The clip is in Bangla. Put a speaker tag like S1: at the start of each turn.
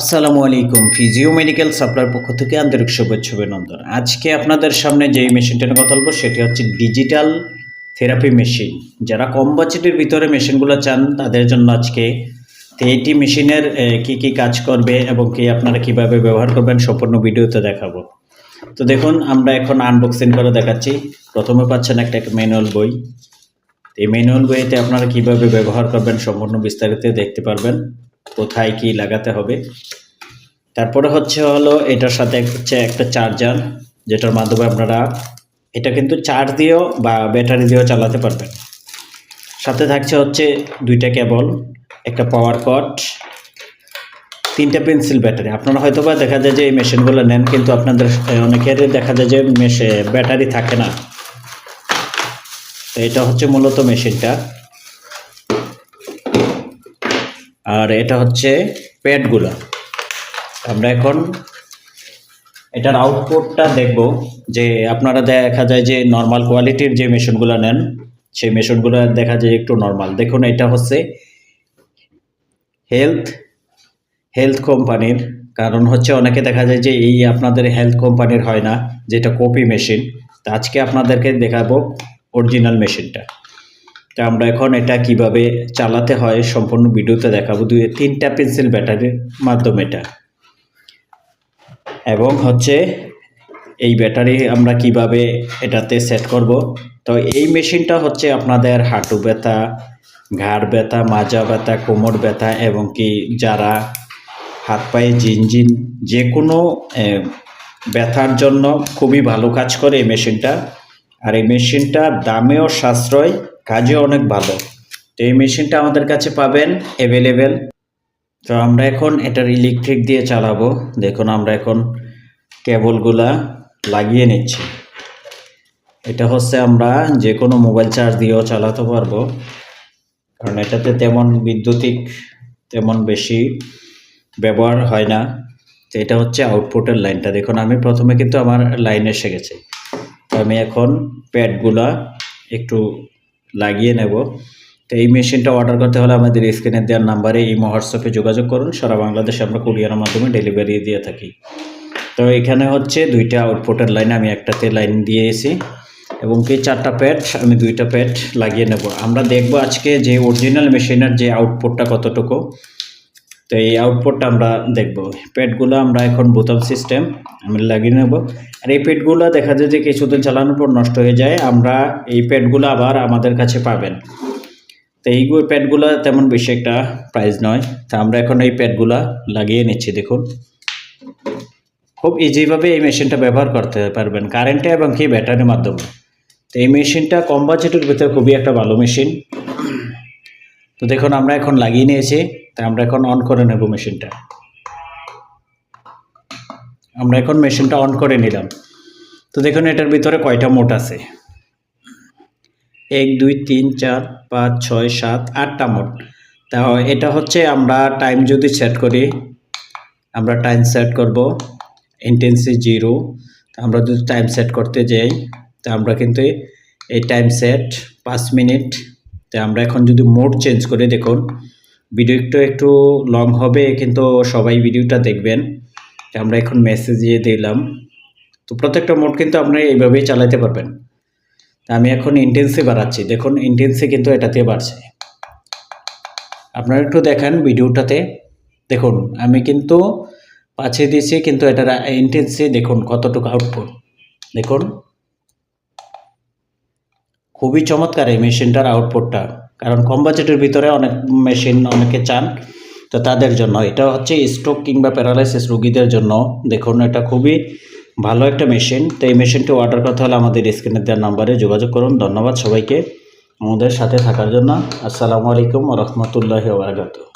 S1: আসসালামু আলাইকুম। ফিজিও মেডিকেল সাপ্লাইর পক্ষ থেকে আন্তরিক শুভেচ্ছা অভিনন্দন। আজকে আপনাদের সামনে যেই মেশিনটা নিয়ে কথা বলব, সেটি হচ্ছে ডিজিটাল থেরাপি মেশিন। যারা কম বাজেটের ভিতরে মেশিনগুলো চান, তাদের জন্য আজকে এইটি মেশিনের কি কি কাজ করবে এবং কি আপনারা কীভাবে ব্যবহার করবেন সম্পূর্ণ ভিডিওতে দেখাবো। তো দেখুন, আমরা এখন আনবক্সিং করে দেখাচ্ছি। প্রথমে পাচ্ছেন একটা ম্যানুয়াল বই। এই ম্যানুয়াল বইতে আপনারা কীভাবে ব্যবহার করবেন সম্পূর্ণ বিস্তারিত দেখতে পারবেন। কোথায় কি লাগাতে হবে। তারপরে হচ্ছে হলো এটার সাথে হচ্ছে একটা চার্জার যেটার মাধ্যমে আপনারা এটা কিন্তু চার্জ দিয়েও বা ব্যাটারি দিয়েও চালাতে পারবেন। সাথে থাকছে হচ্ছে দুইটা কেবল একটা পাওয়ার কট তিনটা পেন্সিল ব্যাটারি আপনারা হয়তো বা দেখা যায় যে এই মেশিনগুলো নেন কিন্তু আপনাদের এ, অনেকেরই দেখা যায় যে মেশে ব্যাটারি থাকে না। তো এটা হচ্ছে মূলত মেশিনটা আর এটা হচ্ছে প্যাডগুলো আমরা এখন এটার আউটপুটটা দেখব যে আপনারা দেখা যায় যে নর্মাল কোয়ালিটির যে মেশিনগুলো নেন, সেই মেশিনগুলো দেখা যায় একটু নর্মাল দেখুন, এটা হচ্ছে হেলথ হেলথ কোম্পানির কারণ হচ্ছে অনেকে দেখা যায় যে এই আপনাদের হেলথ কোম্পানির হয় না, যেটা কপি মেশিন তো আজকে আপনাদেরকে দেখাবো অরিজিনাল মেশিনটা তো আমরা এখন এটা কীভাবে চালাতে হয় সম্পূর্ণ ভিডিওতে দেখাবো। দুই, তিনটা পেন্সিল ব্যাটারির মাধ্যমে এটা। এবং হচ্ছে এই ব্যাটারি আমরা কীভাবে এটাতে সেট করব। তো এই মেশিনটা হচ্ছে আপনাদের হাঁটু ব্যথা, ঘাড় ব্যথা, মাজা ব্যথা, কোমর ব্যথা এবং কি যারা হাত পায়ে জিনজিন যে কোনো ব্যথার জন্য খুবই ভালো কাজ করে এই মেশিনটা। আর এই মেশিনটা দামেও সাশ্রয়। কাজেও অনেক ভালো। তো এই মেশিনটা আমাদের কাছে পাবেন অ্যাভেলেবেল তো আমরা এখন এটার ইলেকট্রিক দিয়ে চালাবো। দেখুন, আমরা এখন কেবলগুলা লাগিয়ে নিচ্ছি। এটা হচ্ছে আমরা যে কোনো মোবাইল চার্জ দিয়েও চালাতে পারব। কারণ এটাতে তেমন বৈদ্যুতিক তেমন বেশি ব্যবহার হয় না। তো এটা হচ্ছে আউটপুটের লাইনটা দেখুন, আমি প্রথমে কিন্তু আমার লাইন এসে গেছে। তো আমি এখন প্যাডগুলা একটু লাগিয়ে নেব। তো এই মেশিনটা অর্ডার করতে হলে আমাদের স্ক্রিনে দেওয়ার নাম্বারে এই হোয়াটসঅ্যাপে যোগাযোগ করুন। সারা বাংলাদেশে আমরা কুরিয়ারের মাধ্যমে ডেলিভারি দিয়ে থাকি। তো এখানে হচ্ছে দুইটা আউটপুটের লাইন আমি একটাতে লাইন দিয়েছি এবং কি চারটা প্যাড আমি দুইটা প্যাড লাগিয়ে নেব। আমরা দেখব আজকে যে অরিজিনাল মেশিনের যে আউটপুটটা কতটুকু। তো এই আউটপুটটা আমরা দেখব। প্যাডগুলো আমরা এখন বোতাম সিস্টেম আমি লাগিয়ে নেব। আর এই প্যাডগুলো দেখা যায় যে কিছুদিন চালানোর পর নষ্ট হয়ে যায়, আমরা এই প্যাডগুলো আবার আমাদের কাছে পাবেন। তো এই প্যাডগুলো তেমন বেশি একটা প্রাইস নয়। তা আমরা এখন এই প্যাডগুলো লাগিয়ে নিচ্ছি, দেখুন। খুব ইজিভাবে এই মেশিনটা ব্যবহার করতে পারবেন কারেন্টে এবং কি ব্যাটারির মাধ্যমে। তো এই মেশিনটা কম বাজেটের ভিতরে খুবই একটা ভালো মেশিন তো দেখুন, আমরা এখন লাগিয়ে নিয়েছি। তা আমরা এখন অন করে নেব মেশিনটা আমরা এখন মেশিনটা অন করে নিলাম। তো দেখুন, এটার ভিতরে কয়টা মোট আছে? এক, দুই, তিন, চার, পাঁচ, ছয়, সাত, আটটা মোট। তা এটা হচ্ছে আমরা টাইম যদি সেট করি, আমরা টাইম সেট করব ইন্টেন্সি জিরো আমরা যদি টাইম সেট করতে যাই, তা আমরা কিন্তু এই টাইম সেট পাঁচ মিনিট। তো আমরা এখন যদি মোড চেঞ্জ করে, দেখুন ভিডিওটা একটু লং হবে, কিন্তু সবাই ভিডিওটা দেখবেন। আমরা এখন মেসেজ দিয়ে দিলাম। তো প্রত্যেকটা মোড কিন্তু আপনারা এইভাবেই চালাতে পারবেন। আমি এখন ইন্টেন্সি বাড়াচ্ছি। দেখুন ইন্টেন্সি কিন্তু এটাতে বাড়ছে। আপনারা একটু দেখেন ভিডিওটাতে দেখুন, আমি কিন্তু পাঠিয়ে দিয়েছি, কিন্তু এটার ইন্টেন্সি দেখুন কতটুকু আউটপুট দেখুন। খুবই চমৎকার এই মেশিনটার আউটপুটটা কারণ কম বাজেটের ভিতরে অনেক মেশিন অনেকে চান, তো তাদের জন্য। এটা হচ্ছে স্ট্রোক কিংবা প্যারালাইসিস রুগীদের জন্য। দেখুন, এটা খুবই ভালো একটা মেশিন। তো এই মেশিনটি অর্ডার করতে হলে আমাদের স্ক্রিনে দেওয়ার নাম্বারে যোগাযোগ করুন। ধন্যবাদ সবাইকে। আমাদের সাথে থাকার জন্য আসসালামু আলাইকুম রহমতুল্লাহ বারাকাতু